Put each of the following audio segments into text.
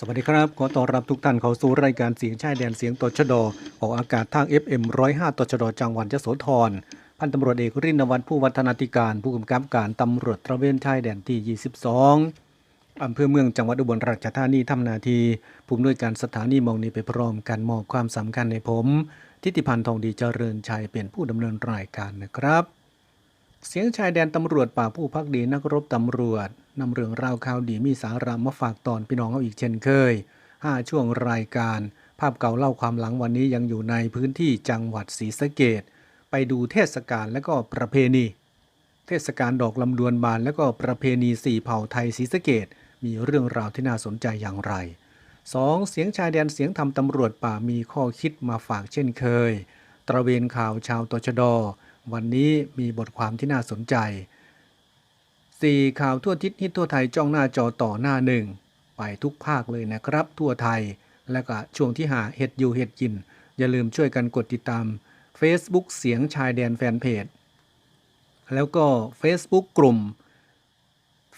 สวัสดีครับ ขอต้อนรับทุกท่านเข้าสู่รายการเสียงชายแดนเสียงตชดออกอากาศทาง FM 105ตชดจังหวัดยโสธร พันตำรวจเอกรินวัฒน์ผู้วัฒนาธิการ ผู้กำกับการตำรวจตระเวนชายแดนที่ 22อำเภอเมืองจังหวัดอุบลราชธานีทำหนาทีผู้อำนวยการสถานีมองนี้ไปพร้อมกันมอบความสำคัญในผม ทิติพันธ์ทองดีเจริญชัยเป็นผู้ดำเนินรายการนะครับ เสียงชายแดนตำรวจป่าผู้พักดีนักรบตำรวจนำเรื่องราวข่าวดีมีสาระมาฝากตอนพี่น้องเอาอีกเช่นเคย 5 ช่วงรายการ ภาพเก่าเล่าความหลังวันนี้ยังอยู่ในพื้นที่จังหวัดศรีสะเกดไปดูเทศกาลและก็ประเพณี เทศกาลดอกลำดวนบานและก็ประเพณีสี่เผ่าไทยศรีสะเกดมีเรื่องราวที่น่าสนใจอย่างไร 2. เสียงชายแดนเสียงธรรมตำรวจป่ามีข้อคิดมาฝากเช่นเคย ตระเวนข่าวชาวตชด วันนี้มีบทความที่น่าสนใจ 4. ข่าวทั่วทิศฮิตทั่วไทยจ้องหน้าจอต่อหน้าหนึ่ง ไปทุกภาคเลยนะครับ ทั่วไทย และก็ช่วงที่หาเห็ดอยู่เห็ดกิน อย่าลืมช่วยกันกดติดตาม Facebook เสียงชายแดนแฟนเพจ แล้วก็ Facebook กลุ่ม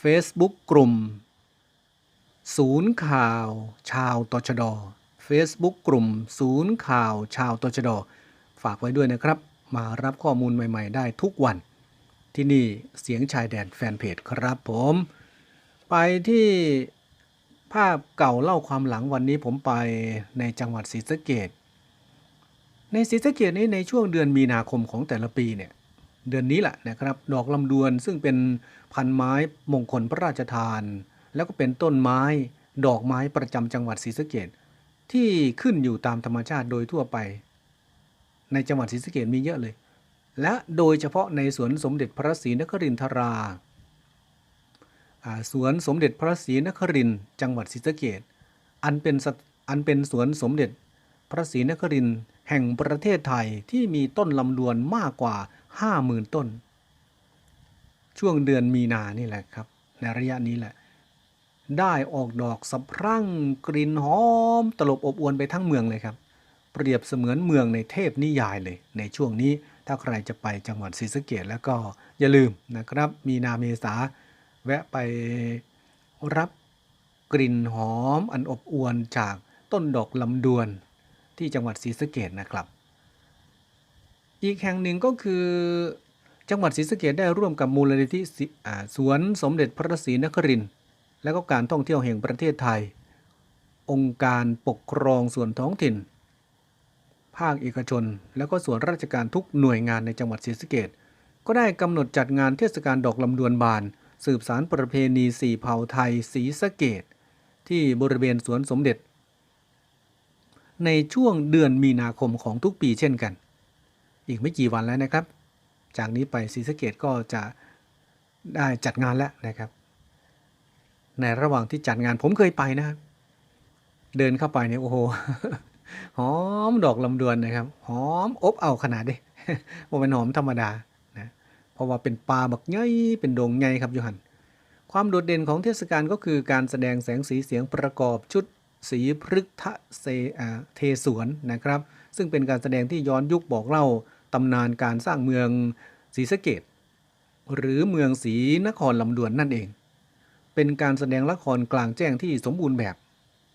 Facebook กลุ่ม ศูนย์ข่าว ชาวตชด Facebook กลุ่ม ศูนย์ข่าว ชาวตชด ฝากไว้ด้วยนะครับ มารับข้อมูลใหม่ๆ ได้ทุกวัน ที่นี่เสียงชายแดนแฟนเพจครับผม ไปที่ภาพเก่าเล่าความหลังวันนี้ผมไปในจังหวัดศรีสะเกดในศรีสะเกดนี้ในช่วงเดือนมีนาคมของแต่ละปีเนี่ยเดือนนี้แหละนะครับ ดอกลำดวนซึ่งเป็นพันไม้มงคลพระราชทาน แล้วก็เป็นต้นไม้ดอกไม้ประจำจังหวัดศรีสะเกดที่ขึ้นอยู่ตามธรรมชาติโดยทั่วไป ในจังหวัดศรีสะเกดมีเยอะเลย และโดยเฉพาะในสวนสมเด็จพระศรีนครินทราอ่าสวนสมเด็จพระศรีนครินจังหวัดศรีสะเกดอันเป็นสถอันเป็นสวนสมเด็จพระศรีนครินแห่งประเทศไทยที่มีต้นลำดวนมากกว่า 50,000 ต้น ช่วงเดือนมีนานี่แหละครับ ในระยะนี้แหละ ได้ออกดอกสะพรั่งกลิ่นหอมตลบอบอวนไปทั้งเมืองเลยครับ เปรียบเสมือนเมืองในเทพนิยายเลย ในช่วงนี้ถ้าใครจะไปจังหวัดศรีสะเกดแล้วก็อย่าลืมนะครับ มีนาเมษาแวะไปรับกลิ่นหอมอันอบอวนจากต้นดอกลำดวนที่จังหวัดศรีสะเกดนะครับ อีกแห่งหนึ่งก็คือจังหวัดศรีสะเกดได้ร่วมกับมูลนิธิสิอ่าสวนสมเด็จพระศรีนครินทร์และก็การท่องเที่ยวแห่งประเทศไทย องค์การปกครองส่วนท้องถิ่น ภาคเอกชน แล้วก็ส่วนราชการทุกหน่วยงานในจังหวัดศรีสะเกดก็ได้กำหนดจัดงานเทศกาลดอกลำดวนบาน สืบสารประเพณีสี่เผ่าไทยศรีสะเกดที่บริเวณสวนสมเด็จ ในช่วงเดือนมีนาคมของทุกปีเช่นกัน อีกไม่กี่วันแล้วนะครับ จากนี้ไปศรีสะเกดก็จะได้จัดงานแล้วนะครับ ในระหว่างที่จัดงานผมเคยไปนะครับเดินเข้าไปเนี่ยโอ้โห หอมดอกลำดวนนะครับ หอมอบเอาขนาดนี้ว่าเป็นหอมธรรมดานะเพราะว่าเป็นปลาบักใหญ่เป็นดงใหญ่ครับยูหันความโดดเด่นของเทศกาลก็คือการแสดงแสงสีเสียงประกอบชุดสีพฤกษเซอเทสวนนะครับ ซึ่งเป็นการแสดงที่ย้อนยุคบอกเล่าตำนานการสร้างเมืองศรีสะเกดหรือเมืองศรีนครลำดวนนั่นเอง เป็นการแสดงละครกลางแจ้งที่สมบูรณ์แบบ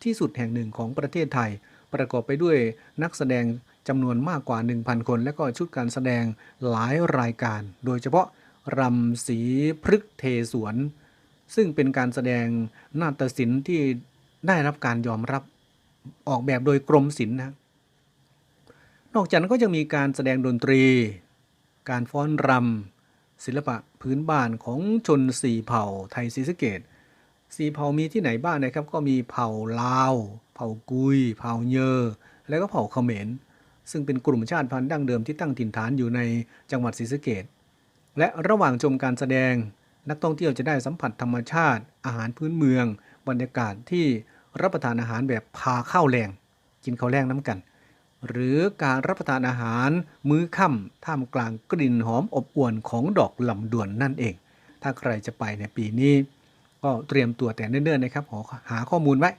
ที่สุดแห่งหนึ่งของประเทศไทย ประกอบไปด้วยนักแสดงจำนวนมากกว่า 1,000 คน และก็ชุดการแสดงหลายรายการ โดยเฉพาะรำสีพฤกษ์เทสวน ซึ่งเป็นการแสดงนาฏศิลป์ที่ได้รับการยอมรับออกแบบโดยกรมศิลป์นะ นอกจากนั้นก็ยังมีการแสดงดนตรี การฟ้อนรำศิลปะพื้นบ้านของชนสี่เผ่าไทยศรีสะเกด สี่เผ่ามีที่ไหนบ้างนะครับ ก็มีเผ่าลาว เผ่ากุย เผ่าเยอ และก็เผ่าเขมร ซึ่งเป็นกลุ่มชาติพันธุ์ดั้งเดิมที่ตั้งถิ่นฐานอยู่ในจังหวัดศรีสะเกดและระหว่างชมการแสดง นักท่องเที่ยวจะได้สัมผัสธรรมชาติ อาหารพื้นเมือง บรรยากาศที่รับประทานอาหารแบบพาข้าวแรงกินข้าวแรงน้ำกัน หรือการรับประทานอาหารมื้อค่ำท่ามกลางกลิ่นหอมอบอวลของดอกลำดวนนั่นเอง ถ้าใครจะไปในปีนี้ ก็เตรียมตัวแต่เนิ่นๆนะครับขอหาข้อมูลไว้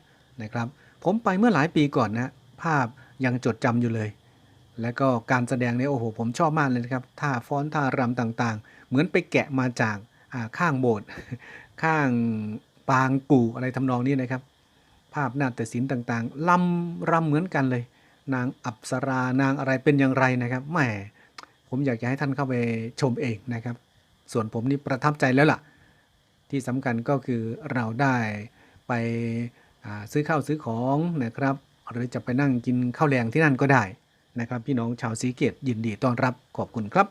นะครับ ผมไปเมื่อหลายปีก่อนนะภาพยังจดจำอยู่เลย แล้วก็การแสดงเนี่ยโอ้โหผมชอบมากเลยนะครับท่าฟ้อนท่ารำต่างๆ เหมือนไปแกะมาจากข้างโบสถ์ข้างปางกู่อะไรทำนองนี้นะครับ ภาพนาฏศิลป์ต่างๆลำรำเหมือนกันเลย นางอัปสรานางอะไรเป็นอย่างไรนะครับแหมผมอยากจะให้ท่านเข้าไปชมเองนะครับ ส่วนผมนี่ประทับใจแล้วล่ะ ที่สำคัญก็คือเราได้ไปซื้อข้าวซื้อของนะครับ หรือจะไปนั่งกินข้าวแรงที่นั่นก็ได้นะครับ พี่น้องชาวสีเกตยินดีต้อนรับขอบคุณครับ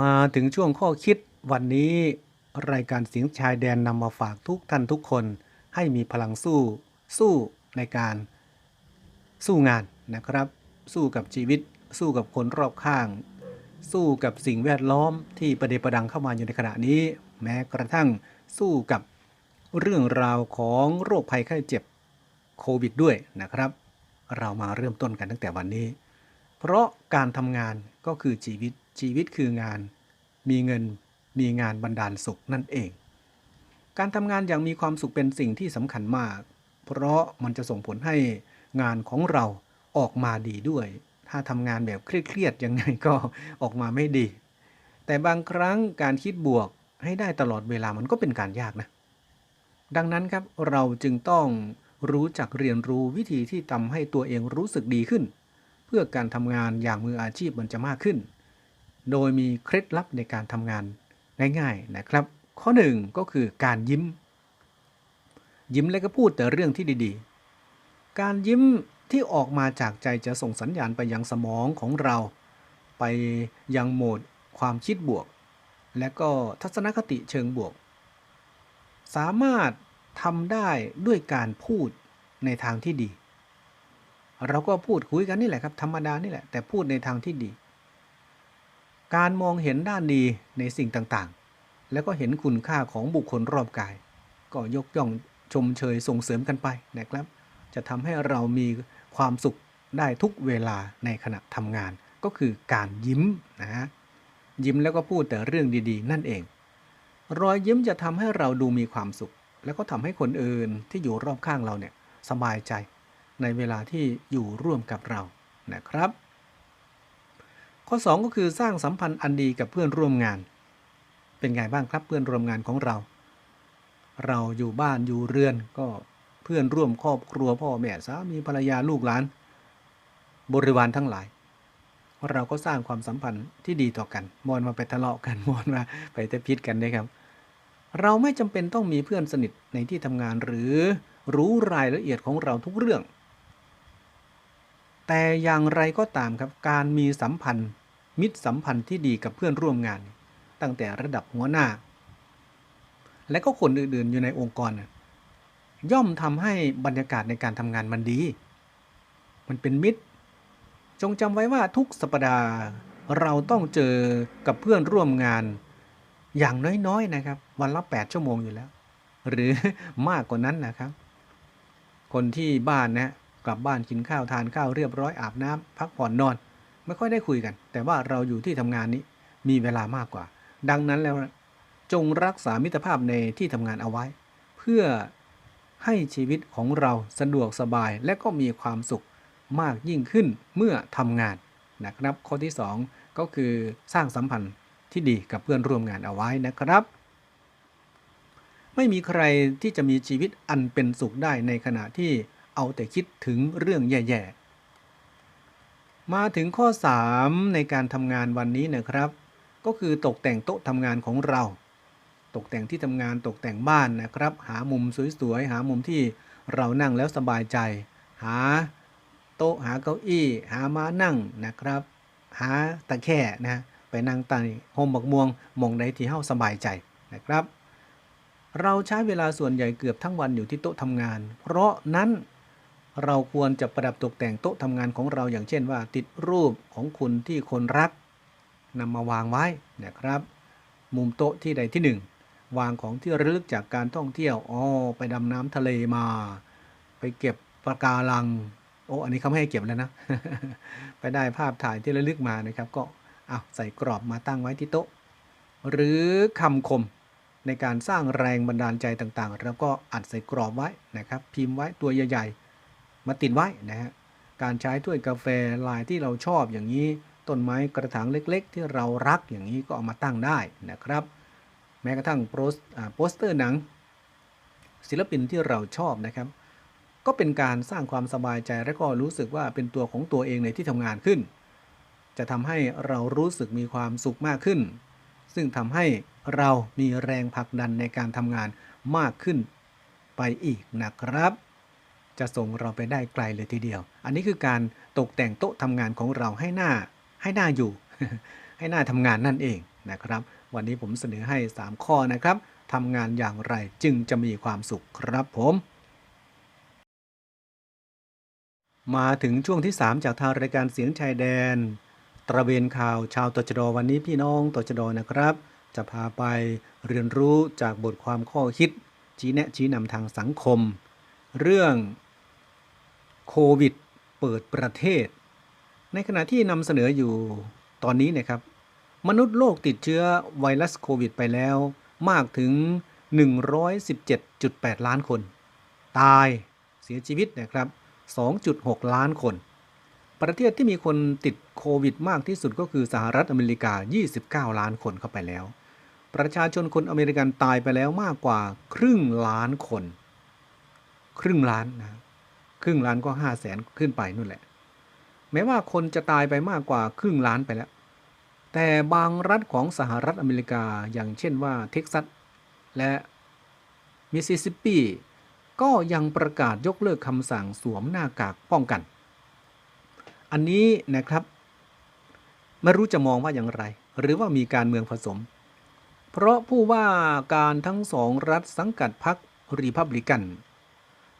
มาถึงช่วงข้อคิดวันนี้รายการเสียงชายแดนนำมาฝากทุกท่านทุกคน ให้มีพลังสู้ สู้ในการสู้งานนะครับ สู้กับชีวิต สู้กับคนรอบข้าง สู้กับสิ่งแวดล้อมที่ประเดประดังเข้ามาอยู่ในขณะนี้ แม้กระทั่งสู้กับเรื่องราวของโรคภัยไข้เจ็บโควิดด้วยนะครับ เรามาเริ่มต้นกันตั้งแต่วันนี้ เพราะการทำงานก็คือชีวิตชีวิตคืองาน มีเงินมีงานบันดาลสุขนั่นเอง การทำงานอย่างมีความสุขเป็นสิ่งที่สำคัญมาก เพราะมันจะส่งผลให้งานของเราออกมาดีด้วย ถ้าทำงานแบบเครียดๆยังไงก็ออกมาไม่ดี แต่บางครั้งการคิดบวกให้ได้ตลอดเวลามันก็เป็นการยากนะ ดังนั้นครับเราจึงต้องรู้จักเรียนรู้วิธีที่ทำให้ตัวเองรู้สึกดีขึ้น เพื่อการทำงานอย่างมืออาชีพมันจะมากขึ้น โดยมีเคล็ดลับในการทำงานง่ายๆนะครับ ข้อหนึ่งก็คือการยิ้ม ยิ้มแล้วก็พูดแต่เรื่องที่ดีๆ การยิ้ม ที่ออกมาจากใจจะส่งสัญญาณไปยังสมองของเรา ไปยังโหมดความคิดบวก และก็ทัศนคติเชิงบวก สามารถทำได้ด้วยการพูดในทางที่ดี เราก็พูดคุยกันนี่แหละครับธรรมดานี่แหละแต่พูดในทางที่ดี การมองเห็นด้านดีในสิ่งต่างๆ แล้วก็เห็นคุณค่าของบุคคลรอบกาย ก็ยกย่องชมเชยส่งเสริมกันไปนะครับ จะทำให้เรามี ความสุขได้ทุกเวลาในขณะทำงาน ก็คือการยิ้มนะฮะยิ้มแล้วก็พูดแต่เรื่องดีๆ นั่นเอง รอยยิ้มจะทำให้เราดูมีความสุข แล้วก็ทำให้คนอื่นที่อยู่รอบข้างเราเนี่ยสบายใจในเวลาที่อยู่ร่วมกับเรานะครับ ข้อ 2 ก็คือสร้างสัมพันธ์อันดีกับเพื่อนร่วมงาน เป็นไงบ้างครับเพื่อนร่วมงานของเรา เราอยู่บ้านอยู่เรือนก็ พื่อนร่วมครอบครัวพ่อแม่สามีภรรยาลูกหลาน บริวารทั้งหลาย เราก็สร้างความสัมพันธ์ที่ดีต่อกัน มอนมาไปทะเลาะกันมอนมาไปเตะพิษกันด้วยครับ เราไม่จำเป็นต้องมีเพื่อนสนิทในที่ทำงานหรือรู้รายละเอียดของเราทุกเรื่อง แต่อย่างไรก็ตามครับการมีสัมพันธ์ มิตรสัมพันธ์ที่ดีกับเพื่อนร่วมงาน ตั้งแต่ระดับหัวหน้า และก็คนอื่นๆอยู่ในองค์กรน่ะ ย่อมทำให้บรรยากาศในการทำงานมันดี มันเป็นมิตร จงจำไว้ว่าทุกสัปดาห์เราต้องเจอกับเพื่อนร่วมงานอย่างน้อยๆนะครับ วันละ 8 ชั่วโมงอยู่แล้ว หรือมากกว่านั้นนะครับ คนที่บ้านนะกลับบ้านกินข้าวทานข้าวเรียบร้อยอาบน้ำพักผ่อนนอน ไม่ค่อยได้คุยกัน แต่ว่าเราอยู่ที่ทำงานนี้มีเวลามากกว่า ดังนั้นแล้วจงรักษามิตรภาพในที่ทำงานเอาไว้ เพื่อ ให้ชีวิตของเราสะดวกสบายและก็มีความสุขมากยิ่งขึ้นเมื่อทำงานนะครับ ข้อที่ 2 ก็คือสร้างสัมพันธ์ที่ดีกับเพื่อนร่วมงานเอาไว้นะครับ ไม่มีใครที่จะมีชีวิตอันเป็นสุขได้ในขณะที่เอาแต่คิดถึงเรื่องแย่ๆ มาถึงข้อ 3 ในการทำงานวันนี้นะครับ ก็คือตกแต่งโต๊ะทำงานของเรา ตกแต่งที่ทำงานตกแต่งบ้านนะครับ หามุมสวยๆ หามุมที่เรานั่งแล้วสบายใจ หาโต๊ะหาเก้าอี้ หาม้านั่งนะครับ หาตะแคร่นะไปนั่งใต้ห่มบักม่วงมองใดที่เฮาสบายใจนะครับ เราใช้เวลาส่วนใหญ่เกือบทั้งวันอยู่ที่โต๊ะทำงาน เพราะนั้นเราควรจะประดับตกแต่งโต๊ะทำงานของเราอย่างเช่นว่า ติดรูปของคุณที่คนรักนำมาวางไว้นะครับ มุมโต๊ะที่ใดที่หนึ่ง วางของที่ระลึกจากการท่องเที่ยวอ๋อไปดำน้ำทะเลมา ไปเก็บปะการัง โอ้อันนี้เขาไม่ให้เก็บแล้วนะ ไปได้ภาพถ่ายที่ระลึกมานะครับ ก็เอาใส่กรอบมาตั้งไว้ที่โต๊ะ หรือคำคมในการสร้างแรงบันดาลใจต่างๆ แล้วก็อัดใส่กรอบไว้นะครับ พิมพ์ไว้ตัวใหญ่ๆ มาติดไว้นะฮะการใช้ถ้วยกาแฟลายที่เราชอบอย่างนี้ ต้นไม้กระถางเล็ก ๆ ที่เรารักอย่างนี้ก็เอามาตั้งได้นะครับ แม้กระทั่งโปสโปสเตอร์หนัง ศิลปินที่เราชอบนะครับ ก็เป็นการสร้างความสบายใจและก็รู้สึกว่าเป็นตัวของตัวเองในที่ทำงานขึ้น จะทำให้เรารู้สึกมีความสุขมากขึ้น ซึ่งทำให้เรามีแรงผลักดันในการทำงานมากขึ้นไปอีกนะครับ จะส่งเราไปได้ไกลเลยทีเดียว อันนี้คือการตกแต่งโต๊ะทำงานของเราให้หน้าให้หน้าอยู่ ให้หน้าทำงานนั่นเองนะครับ วันนี้ผมเสนอให้ 3 ข้อนะครับทำงานอย่างไรจึงจะมีความสุขครับผม มาถึงช่วงที่ 3 จากทางรายการเสียงชายแดน ตระเวนข่าวชาวตชดวันนี้พี่น้องตชดนะครับ จะพาไปเรียนรู้จากบทความข้อคิด ชี้แนะชี้นำทางสังคม เรื่องโควิด เปิดประเทศ ในขณะที่นำเสนออยู่ตอนนี้นะครับ มนุษย์โลกติดเชื้อไวรัสโควิดไปแล้ว มากถึง 117.8 ล้านคน ตายเสียชีวิตนะครับ 2.6 ล้านคน ประเทศที่มีคนติดโควิดมากที่สุดก็คือสหรัฐอเมริกา 29 ล้านคนเข้าไปแล้ว ประชาชนคนอเมริกันตายไปแล้วมากกว่าครึ่งล้านคน ครึ่งล้านนะครึ่งล้านก็ห้าแสนขึ้นไปนู่นแหละ แม้ว่าคนจะตายไปมากกว่าครึ่งล้านไปแล้ว แต่บางรัฐของสหรัฐอเมริกาอย่างเช่นว่าเท็กซัสและมิสซิสซิปปีก็ยังประกาศยกเลิกคำสั่งสวมหน้ากากป้องกัน อันนี้นะครับ ไม่รู้จะมองว่าอย่างไร หรือว่ามีการเมืองผสม เพราะผู้ว่าการทั้งสองรัฐสังกัดพรรครีพับลิกัน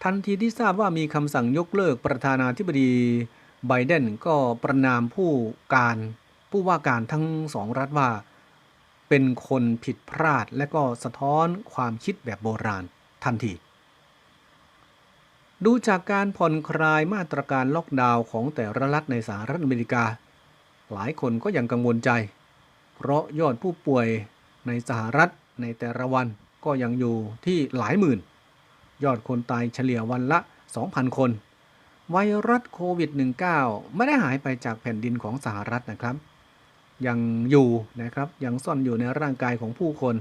ทันทีที่ทราบว่ามีคำสั่งยกเลิกประธานาธิบดีไบเดนก็ประนามผู้การ ผู้ว่าการทั้งสองรัฐว่า เป็นคนผิดพลาดและก็สะท้อนความคิดแบบโบราณทันที ดูจากการผ่อนคลายมาตรการล็อกดาวน์ของแต่ละรัฐในสหรัฐอเมริกา หลายคนก็ยังกังวลใจ เพราะยอดผู้ป่วยในสหรัฐในแต่ละวันก็ยังอยู่ที่หลายหมื่น ยอดคนตายเฉลี่ยวันละ 2,000 คน ไวรัสโควิด -19 ไม่ได้หายไปจากแผ่นดินของสหรัฐนะครับ ยังอยู่นะครับยังซ่อนอยู่ในร่างกายของผู้คน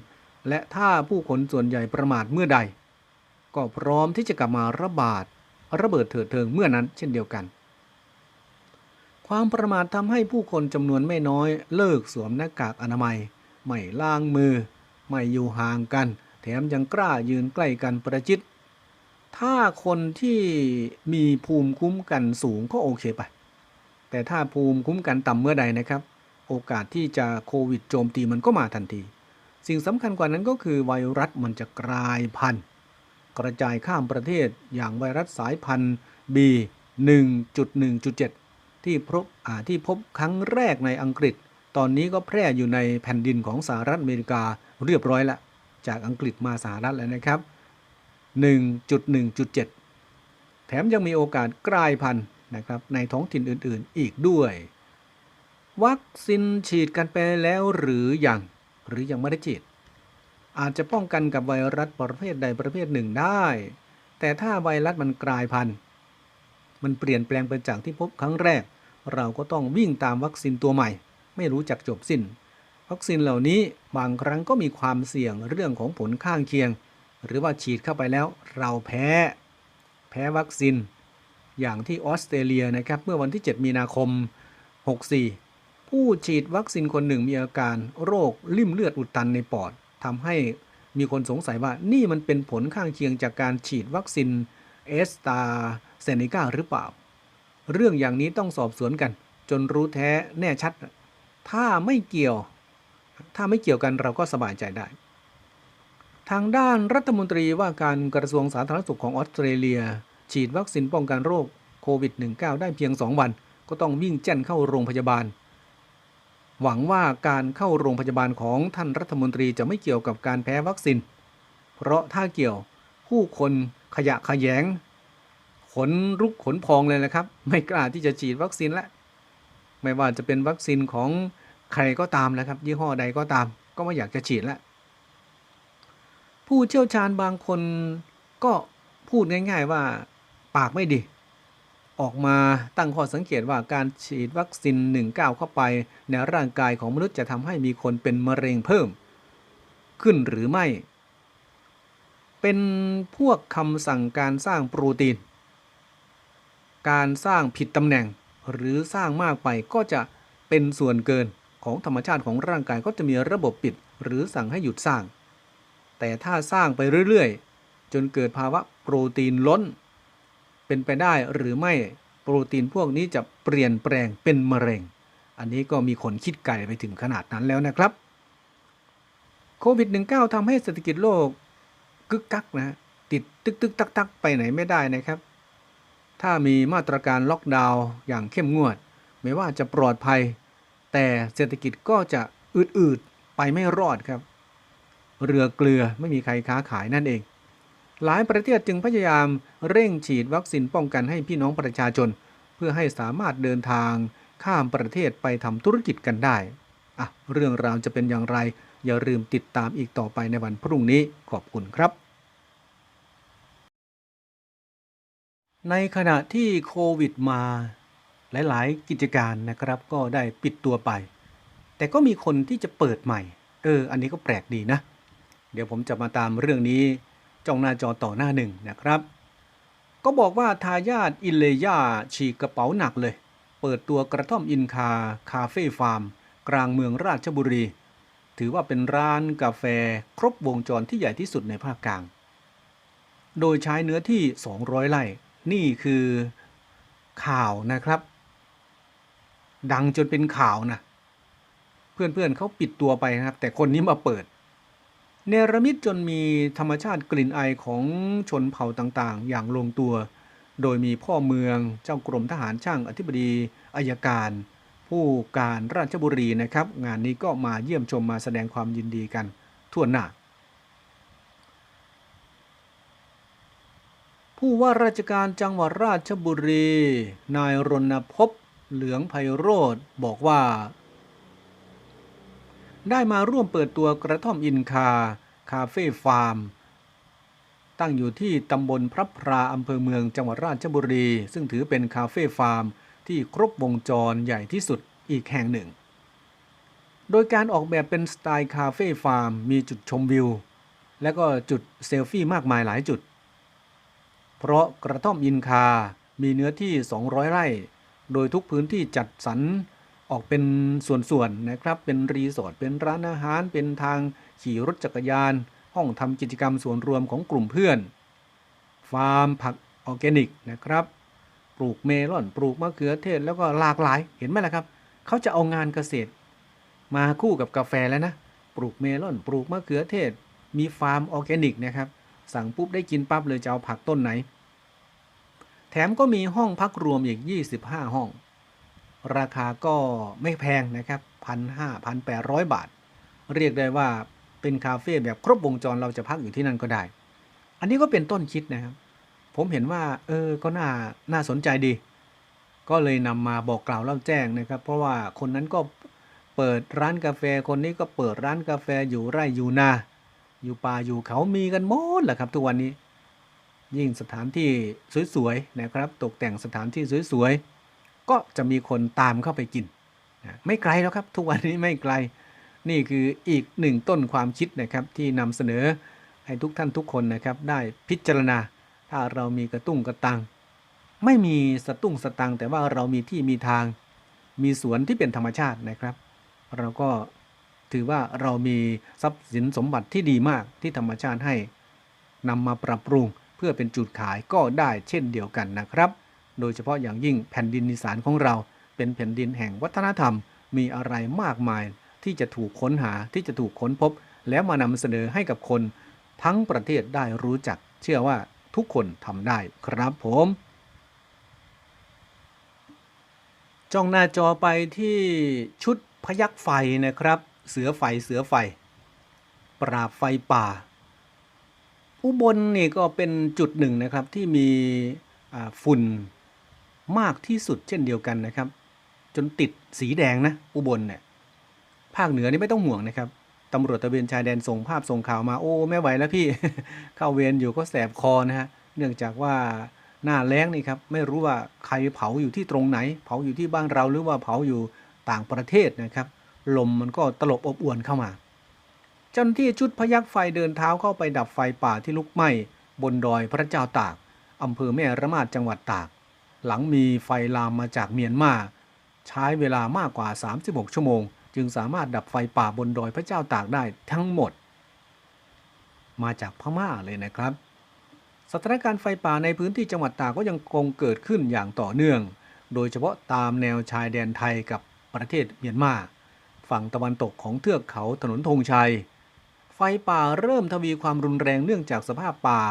และถ้าผู้คนส่วนใหญ่ประมาทเมื่อใด ก็พร้อมที่จะกลับมาระบาดระเบิดเถิดเทิงเมื่อนั้นเช่นเดียวกัน ความประมาททำให้ผู้คนจำนวนไม่น้อย เลิกสวมหน้ากากอนามัย ไม่ล้างมือ ไม่อยู่ห่างกัน แถมยังกล้ายืนใกล้กันประชิดถ้าคนที่มีภูมิคุ้มกันสูงก็โอเคไป แต่ถ้าภูมิคุ้มกันต่ำเมื่อใดนะครับ โอกาสที่จะโควิดโจมตีมันก็มาทันที สิ่งสำคัญกว่านั้นก็คือไวรัสมันจะกลายพันธุ์ กระจายข้ามประเทศอย่างไวรัสสายพันธุ์ B 1.1.7 ที่พบที่พบครั้งแรกในอังกฤษ ตอนนี้ก็แพร่อยู่ในแผ่นดินของสหรัฐอเมริกาเรียบร้อยละจากอังกฤษมาสหรัฐแล้วนะครับ 1.1.7 แถมยังมีโอกาสกลายพันธุ์นะครับในท้องถิ่นอื่นๆอีกด้วย วัคซีนฉีดกันไปแล้วหรือยัง หรือยังไม่ได้ฉีด อาจจะป้องกันกับไวรัสประเภทใดประเภทหนึ่งได้ แต่ถ้าไวรัสมันกลายพันธุ์มันเปลี่ยนแปลงไปจากที่พบครั้งแรก เราก็ต้องวิ่งตามวัคซีนตัวใหม่ ไม่รู้จักจบสิ้น วัคซีนเหล่านี้บางครั้งก็มีความเสี่ยงเรื่องของผลข้างเคียง หรือว่าฉีดเข้าไปแล้วเราแพ้ แพ้วัคซีนอย่างที่ออสเตรเลียนะครับเมื่อวันที่ 7 มีนาคม 64 ผู้ฉีดวัคซีนคนหนึ่งมีอาการโรคลิ่มเลือดอุดตันในปอดทำให้มีคนสงสัยว่านี่มันเป็นผลข้างเคียงจากการฉีดวัคซีนเอสตาเซเนกาหรือเปล่า เรื่องอย่างนี้ต้องสอบสวนกัน จนรู้แท้แน่ชัด ถ้าไม่เกี่ยว ถ้าไม่เกี่ยวกันเราก็สบายใจได้ ทางด้านรัฐมนตรีว่าการกระทรวงสาธารณสุขของออสเตรเลีย ฉีดวัคซีนป้องกันโรคโควิด -19 ได้เพียง 2 วัน ก็ต้องวิ่งแจ้นเข้าโรงพยาบาล หวังว่าการเข้าโรงพยาบาลของท่านรัฐมนตรีจะไม่เกี่ยวกับการแพ้วัคซีน เพราะถ้าเกี่ยวผู้คนขยะขยง ขนรุกขนพองเลยนะครับ ไม่กล้าที่จะฉีดวัคซีนละไม่ว่าจะเป็นวัคซีนของใครก็ตามนะครับ ยี่ห้อใดก็ตาม ก็ไม่อยากจะฉีดละผู้เชี่ยวชาญบางคนก็พูดง่าย ๆว่าปากไม่ดี ออกมาตั้งข้อสังเกตว่าการฉีดวัคซีน 19 เข้าไป ในร่างกายของมนุษย์จะทำให้มีคนเป็นมะเร็งเพิ่ม ขึ้นหรือไม่ เป็นพวกคำสั่งการสร้างโปรตีน การสร้างผิดตำแหน่งหรือสร้างมากไปก็จะเป็นส่วนเกินของธรรมชาติของร่างกายก็จะมีระบบปิดหรือสั่งให้หยุดสร้าง แต่ถ้าสร้างไปเรื่อยๆ จนเกิดภาวะโปรตีนล้น เป็นไปได้หรือไม่โปรตีนพวกนี้จะเปลี่ยนแปลงเป็นมะเร็ง อันนี้ก็มีคนคิดไกลไปถึงขนาดนั้นแล้วนะครับโควิด -19 ทำให้เศรษฐกิจโลกกึกกักนะฮะติดตึกตึกตักตักไปไหนไม่ได้นะครับ ถ้ามีมาตรการล็อกดาวน์อย่างเข้มงวด ไม่ว่าจะปลอดภัย แต่เศรษฐกิจก็จะอืดๆไปไม่รอดครับ เรือเกลือไม่มีใครค้าขายนั่นเอง หลายประเทศจึงพยายามเร่งฉีดวัคซีนป้องกันให้พี่น้องประชาชน เพื่อให้สามารถเดินทางข้ามประเทศไปทำธุรกิจกันได้อะเรื่องราวจะเป็นอย่างไร อย่าลืมติดตามอีกต่อไปในวันพรุ่งนี้ขอบคุณครับ ในขณะที่โควิดมา หลาย ๆ กิจการนะครับ ก็ได้ปิดตัวไป แต่ก็มีคนที่จะเปิดใหม่ เออ อันนี้ก็แปลกดีนะ เดี๋ยวผมจะมาตามเรื่องนี้ จ้องหน้าจอต่อหน้าหนึ่งนะครับ ก็บอกว่าทายาทอิเลยาฉีกกระเป๋าหนักเลย เปิดตัวกระท่อมอินคาคาเฟ่ฟาร์ม กลางเมืองราชบุรี ถือว่าเป็นร้านกาแฟครบวงจรที่ใหญ่ที่สุดในภาคกลาง โดยใช้เนื้อที่ 200 ไร่ นี่คือข่าวนะครับ ดังจนเป็นข่าวนะเพื่อนๆเขาปิดตัวไปนะครับ แต่คนนี้มาเปิด เนรมิตจนมีธรรมชาติกลิ่นไอของชนเผ่าต่างๆ อย่างลงตัว โดยมีพ่อเมืองเจ้ากรมทหารช่างอธิบดีอายการ ผู้การราชบุรีนะครับ งานนี้ก็มาเยี่ยมชมมาแสดงความยินดีกันทั่วหน้าผู้ว่าราชการจังหวัดราชบุรี นายรณพบเหลืองไพโรธบอกว่า ได้มาร่วมเปิดตัวกระท่อมอินคา คาเฟ่ฟาร์ม ตั้งอยู่ที่ตำบลพระพราอำเภอเมืองจังหวัดราชบุรี ซึ่งถือเป็นคาเฟ่ฟาร์ม ที่ครบวงจรใหญ่ที่สุดอีกแห่งหนึ่ง โดยการออกแบบเป็นสไตล์คาเฟ่ฟาร์ม มีจุดชมวิว และก็จุดเซลฟี่มากมายหลายจุด เพราะกระท่อมอินคา มีเนื้อที่ 200 ไร่ โดยทุกพื้นที่จัดสรรออกเป็นส่วนๆนะครับ เป็นรีสอร์ท เป็นร้านอาหาร เป็นทาง ขี่รถจักรยาน ห้องทำกิจกรรมส่วนรวมของกลุ่มเพื่อน ฟาร์มผักออร์แกนิกนะครับ ปลูกเมลอน ปลูกมะเขือเทศ แล้วก็หลากหลาย เห็นไหมล่ะครับ เขาจะเอางานเกษตร มาคู่กับกาแฟแล้วนะ ปลูกเมลอน ปลูกมะเขือเทศ มีฟาร์มออร์แกนิกนะครับ สั่งปุ๊บได้กินปั๊บเลยจะเอาผักต้นไหน แถมก็มีห้องพักรวมอีก 25 ห้อง ราคาก็ไม่แพงนะครับพันห้าพันแปดร้อยบาท เรียกได้ว่า เป็นคาเฟ่แบบครบวงจรเราจะพักอยู่ที่นั่นก็ได้ อันนี้ก็เป็นต้นคิดนะครับ ผมเห็นว่า เออ ก็น่า น่าสนใจดี ก็เลยนำมาบอกกล่าวเล่าแจ้งนะครับ เพราะว่าคนนั้นก็เปิดร้านกาแฟ คนนี้ก็เปิดร้านกาแฟอยู่ไร่อยู่นา อยู่ป่าอยู่เขามีกันหมดแหละครับทุกวันนี้ ยิ่งสถานที่สวยๆนะครับ ตกแต่งสถานที่สวยๆ ก็จะมีคนตามเข้าไปกิน ไม่ไกลแล้วครับ ทุกวันนี้ไม่ไกล นี่คืออีกหนึ่งต้นความคิดนะครับที่นำเสนอให้ทุกท่านทุกคนนะครับได้พิจารณา ถ้าเรามีกระตุ้งกระตัง ไม่มีสตุ้งสตังแต่ว่าเรามีที่มีทาง มีสวนที่เป็นธรรมชาตินะครับ เราก็ถือว่าเรามีทรัพย์สินสมบัติที่ดีมากที่ธรรมชาติให้นำมาปรับปรุงเพื่อเป็นจุดขายก็ได้เช่นเดียวกันนะครับ โดยเฉพาะอย่างยิ่งแผ่นดินอีสานของเรา เป็นแผ่นดินแห่งวัฒนธรรม มีอะไรมากมาย ที่จะถูกค้นหาที่จะถูกค้นพบ แล้วมานำเสนอให้กับคน ทั้งประเทศได้รู้จัก เชื่อว่าทุกคนทำได้ครับผมจ้องหน้าจอไปที่ชุดพยักไฟนะครับ เสือไฟเสือไฟ ปราบไฟป่า อุบลนี่ก็เป็นจุดหนึ่งนะครับที่มีฝุ่นมากที่สุดเช่นเดียวกันนะครับ จนติดสีแดงนะ อุบลเนี่ย ภาคเหนือนี่ไม่ต้องห่วงนะครับตำรวจตะเวนชายแดนส่งภาพส่งข่าวมาโอ้ไม่ไหวแล้วพี่ เข้าเวรอยู่ก็แสบคอนะฮะเนื่องจากว่าหน้าแล้งนี่ครับไม่รู้ว่าใครเผาอยู่ที่ตรงไหน เผาอยู่ที่บ้านเราหรือว่าเผาอยู่ต่างประเทศนะครับ ลมมันก็ตลบอบอวนเข้ามาจ้าหน้าที่ชุดพยักไฟเดินเท้าเข้าไปดับไฟป่าที่ลุกไหม้บนดอยพระเจ้าตากอำเภอแม่ระมาดจังหวัดตาก หลังมีไฟลามมาจากเมียนมา ใช้เวลามากกว่า 36 ชั่วโมง จึงสามารถดับไฟป่าบนดอยพระเจ้าตากได้ทั้งหมด มาจากพม่าเลยนะครับ สถานการณ์ไฟป่าในพื้นที่จังหวัดตากก็ยังคงเกิดขึ้นอย่างต่อเนื่อง โดยเฉพาะตามแนวชายแดนไทยกับประเทศเมียนมาฝั่งตะวันตกของเทือกเขาถนนธงชัย ไฟป่าเริ่มทวีความรุนแรงเนื่องจากสภาพป่า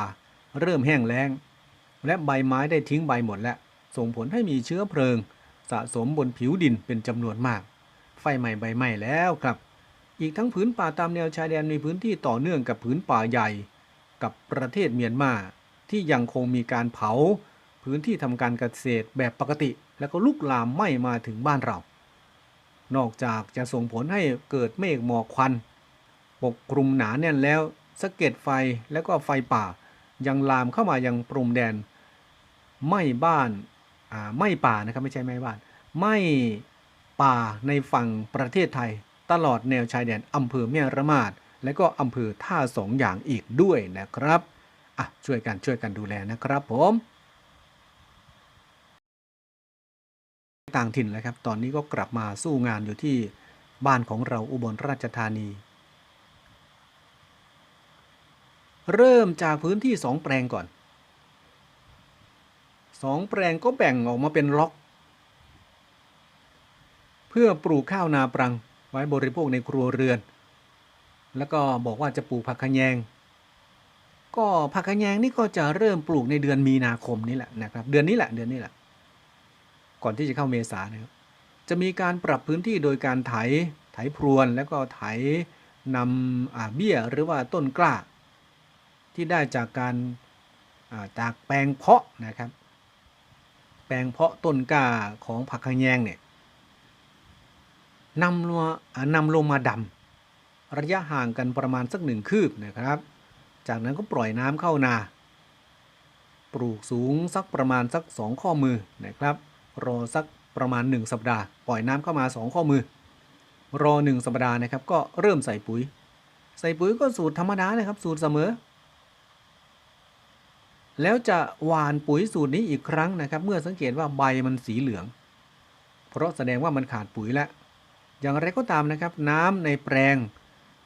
เริ่มแห้งแล้ง และใบไม้ได้ทิ้งใบหมดและส่งผลให้มีเชื้อเพลิง สะสมบนผิวดินเป็นจำนวนมาก ฟไหม้ใบไหม้แล้วครับ อีกทั้งผืนป่าตามแนวชายแดนมีพื้นที่ต่อเนื่องกับผืนป่าใหญ่ กับประเทศเมียนมาที่ยังคงมีการเผา พื้นที่ทำการเกษตรแบบปกติ แล้วก็ลุกลามไหม้มาถึงบ้านเรา นอกจากจะส่งผลให้เกิดเมฆหมอกควัน ปกคลุมหนาแน่นแล้วสะเก็ดไฟแล้วก็ไฟป่า ยังลามเข้ามายังปรุมแดนไหม้บ้านอ่าไหม้ป่านะครับไม่ใช่ไหม้บ้านไหม้ ป่าในฝั่งประเทศไทย ตลอดแนวชายแดนอำเภอแม่ระมาดและก็อำเภอท่าสองอย่างอีกด้วยนะครับอะช่วยกันช่วยกันดูแลนะครับผมต่างถิ่นแล้วครับ ตอนนี้ก็กลับมาสู้งานอยู่ที่บ้านของเราอุบลราชธานี เริ่มจากพื้นที่สองแปลงก่อนสองแปลงก็แบ่งออกมาเป็นล็อก พื่อปลูกข้าวนาปรังไว้บริโภคในครัวเรือน แล้วก็บอกว่าจะปลูกผักขะแยง ก็ผักขะแยงนี่ก็จะเริ่มปลูกในเดือนมีนาคมนี่แหละนะครับ เดือนนี้แหละเดือนนี้แหละ ก่อนที่จะเข้าเมษานะครับ จะมีการปรับพื้นที่โดยการไถไถพรวนแล้วก็ไถนำเบี้ยหรือว่าต้นกล้า ที่ได้จากการาจากแปลงเพาะนะครับ แปลงเพาะต้นกล้าของผักขะแยงเนี่ย นำลงนำลงมาดำระยะห่างกันประมาณสักหนึ่งคืบนะครับ จากนั้นก็ปล่อยน้ำเข้านา ปลูกสูงสักประมาณสักสองข้อมือนะครับ รอสักประมาณ 1 สัปดาห์ ปล่อยน้ำเข้ามา 2 ข้อมือ รอ 1 สัปดาห์นะครับ ก็เริ่มใส่ปุ๋ย ใส่ปุ๋ยก็สูตรธรรมดานะครับ สูตรเสมอ แล้วจะหวานปุ๋ยสูตรนี้อีกครั้งนะครับ เมื่อสังเกตว่าใบมันสีเหลือง เพราะแสดงว่ามันขาดปุ๋ยแล้ว อย่างไรก็ตามนะครับ น้ำในแปลง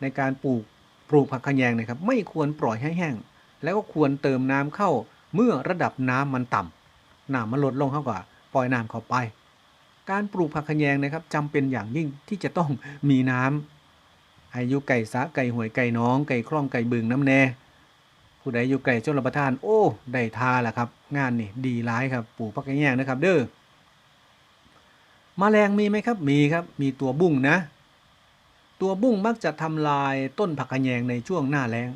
ในการปลูกปลูกผักขยงนะครับ ไม่ควรปล่อยให้แห้ง แล้วก็ควรเติมน้ำเข้าเมื่อระดับน้ำมันต่ำน้ำมันลดลงเข้ากว่าปล่อยน้ำเข้าไป การปลูกผักขยงนะครับจำเป็นอย่างยิ่งที่จะต้องมีน้ำอายุไก่สะไก่หวยไก่น้องไก่คล่องไก่บึงน้ำแน่ผู้ใดอยู่ไก่ชนรับประทาน โอ้ได้ทาแหละครับ งานนี่ดีร้ายครับปลูกผักขะแยงนะครับ เด้อ มแมลงมีไหมครับ มีครับ มีตัวบุ้งนะ ตัวบุ้งมักจะทำลายต้นผักขะแยงในช่วงหน้าแล้ง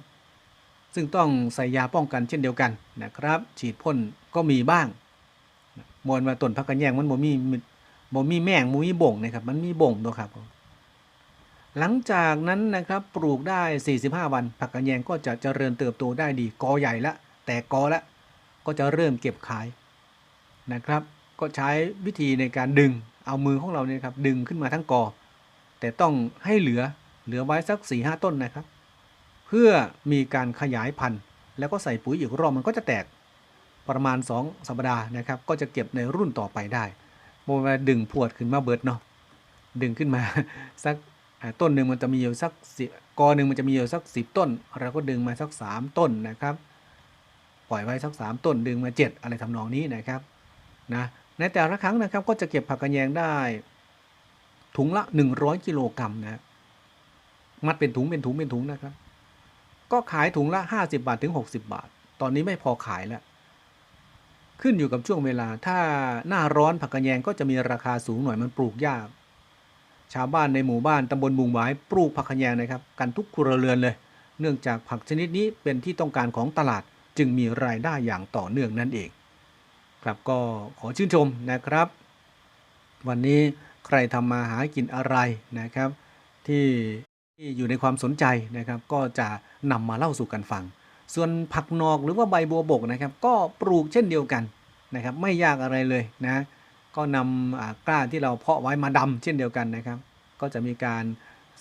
ซึ่งต้องใส่ยาป้องกันเช่นเดียวกันนะครับ ฉีดพ่นก็มีบ้างมวนมาต้นผักกระแยงมันบ่มีบ่มีแมงบ่มีบ่งนะครับ มันมีบ่งตัวครับ หลังจากนั้นนะครับปลูกได้ 45 วัน ผักกระแยงก็จะเจริญเติบโตได้ดี กอใหญ่ละ แต่กอละ ก็จะเริ่มเก็บขายนะครับ ก็ใช้วิธีในการดึง เอามือของเราเนี่ยครับดึงขึ้นมาทั้งกอ แต่ต้องให้เหลือเหลือไว้สัก4ีหต้นนะครับ เพื่อมีการขยายพันธุ์ แล้วก็ใส่ปุ๋ยอีกรอบมันก็จะแตกประมาณ 2 สัปดาห์นะครับ ก็จะเก็บในรุ่นต่อไปได้โมมาดึงพวดขึ้นมาเบิดเนาะดึงขึ้นมาสักต้นหนึ่งมันจะมีอยู่สักกอหนึ่งมันจะมีอยู่สักสิบต้น เราก็ดึงมาสักสามต้นนะครับ ปล่อยไว้สักสามต้นดึงมาเจ็ดอะไรทำนองนี้นะครับนะ ในแต่ละครั้งนะครับก็จะเก็บผักกระแยงได้ ถุงละ 100 กิโลกรัมนะมัดเป็นถุงเป็นถุงเป็นถุงนะครับ ก็ขายถุงละ 50 บาทถึง 60 บาท ตอนนี้ไม่พอขายแล้ว ขึ้นอยู่กับช่วงเวลา ถ้าหน้าร้อนผักกระแยงก็จะมีราคาสูงหน่อยมันปลูกยาก ชาวบ้านในหมู่บ้านตำบลบุงหวายปลูกผักขะแยงนะครับ กันทุกครัวเรือนเลย เนื่องจากผักชนิดนี้เป็นที่ต้องการของตลาดจึงมีรายได้อย่างต่อเนื่องนั่นเอง ครับก็ขอชื่นชมนะครับ วันนี้ใครทำมาหากินอะไรนะครับ ที่ที่อยู่ในความสนใจนะครับ ก็จะนำมาเล่าสู่กันฟัง ส่วนผักนอกหรือว่าใบบัวบกนะครับ ก็ปลูกเช่นเดียวกันนะครับ ไม่ยากอะไรเลยนะก็นำกล้าที่เราเพาะไว้มาดำเช่นเดียวกันนะครับ ก็จะมีการ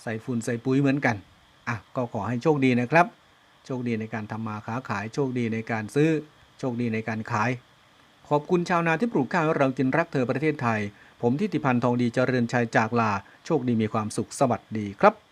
ใส่ฝุ่นใส่ปุ๋ยเหมือนกันอะก็ขอให้โชคดีนะครับ โชคดีในการทำมาค้าขายโชคดีในการซื้อโชคดีในการขาย ขอบคุณชาวนาที่ปลูกข้าวให้เรากินรักเธอประเทศไทย ผมทิติพันธ์ทองดีเจริญชัยจากลา โชคดีมีความสุขสวัสดีครับ